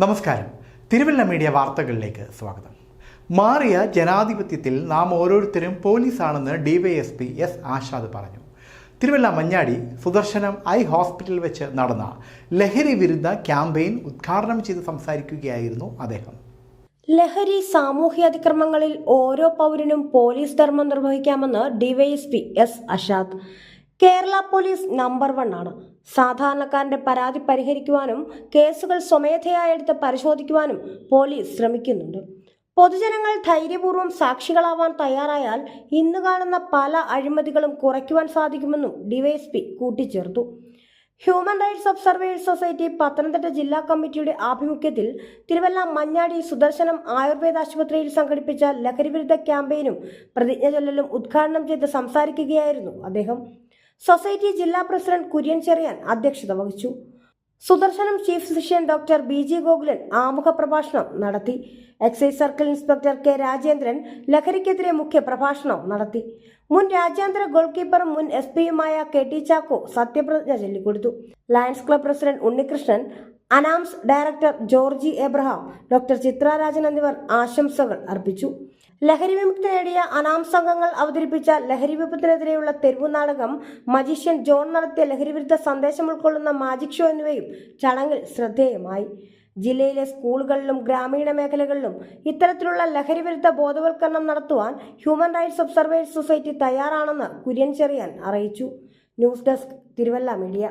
നമസ്കാരം. തിരുവല്ല മീഡിയ വാർത്തകളിലേക്ക് സ്വാഗതം. മാറിയ ജനാധിപത്യത്തിൽ നാം ഓരോരുത്തരും പോലീസാണെന്ന് ഡിവൈഎസ്പി എസ് ആഷാദ് പറഞ്ഞു. തിരുവല്ല മഞ്ഞാടി സുദർശനം ഐ ഹോസ്പിറ്റൽ വെച്ച് നടന്ന ലഹരി വിരുദ്ധ ക്യാമ്പയിൻ ഉദ്ഘാടനം ചെയ്ത് സംസാരിക്കുകയായിരുന്നു അദ്ദേഹം. ലഹരി സാമൂഹ്യ അതിക്രമങ്ങളിൽ ഓരോ പൗരനും പോലീസ് ധർമ്മം നിർവഹിക്കാമെന്ന് DYSP S Ashad Kerala police number one ആണ്. സാധാരണക്കാരന്റെ പരാതി പരിഹരിക്കുവാനും കേസുകൾ സ്വമേധയായി എടുത്ത് പരിശോധിക്കുവാനും പോലീസ് ശ്രമിക്കുന്നുണ്ട്. പൊതുജനങ്ങൾ ധൈര്യപൂർവം സാക്ഷികളാവാൻ തയ്യാറായാൽ ഇന്ന് കാണുന്ന പല അഴിമതികളും കുറയ്ക്കുവാൻ സാധിക്കുമെന്നും ഡിവൈഎസ്പി കൂട്ടിച്ചേർത്തു. Human rights observers society Pathanamthitta ജില്ലാ കമ്മിറ്റിയുടെ ആഭിമുഖ്യത്തിൽ തിരുവല്ല മഞ്ഞാടി സുദർശനം ആയുർവേദ ആശുപത്രിയിൽ സംഘടിപ്പിച്ച ലഹരിവിരുദ്ധ ക്യാമ്പയിനും പ്രതിജ്ഞ ചൊല്ലലും ഉദ്ഘാടനം ചെയ്ത് സംസാരിക്കുകയായിരുന്നു അദ്ദേഹം. സൊസൈറ്റി ജില്ലാ പ്രസിഡന്റ് കുര്യൻ ചെറിയാൻ അധ്യക്ഷത വഹിച്ചു. Sudarshanam chief physician doctor B G Gokulan ആമുഖ പ്രഭാഷണം നടത്തി. Excise circle inspector K Rajendran ലഹരിക്കെതിരെ മുഖ്യ പ്രഭാഷണം നടത്തി. മുൻ രാജ്യാന്തര ഗോൾ കീപ്പറും മുൻ എസ് പിയുമായ കെ ടി ചാക്കോ സത്യപ്രതിജ്ഞ ചൊല്ലിക്കൊടുത്തു. Lions club president Unnikrishnan Anams director Georgi Abraham doctor Chitrarajan എന്നിവർ ആശംസകൾ അർപ്പിച്ചു. ലഹരി വിമുക്തി നേടിയ അനാംസ് അംഗങ്ങൾ അവതരിപ്പിച്ച ലഹരി വിപത്തിനെതിരെയുള്ള തെരുവു നാടകം മജീഷ്യൻ ജോൺ നടത്തിയ ലഹരിവിരുദ്ധ സന്ദേശം ഉൾക്കൊള്ളുന്ന മാജിക് ഷോ എന്നിവയും ചടങ്ങിൽ ശ്രദ്ധേയമായി. ജില്ലയിലെ സ്കൂളുകളിലും ഗ്രാമീണ മേഖലകളിലും ഇത്തരത്തിലുള്ള ലഹരിവിരുദ്ധ ബോധവൽക്കരണം നടത്തുവാൻ ഹ്യൂമൻ റൈറ്റ്സ് ഒബ്സർവേഴ്സ് സൊസൈറ്റി തയ്യാറാണെന്ന് കുര്യൻ ചെറിയാൻ അറിയിച്ചു. News desk Thiruvalla media.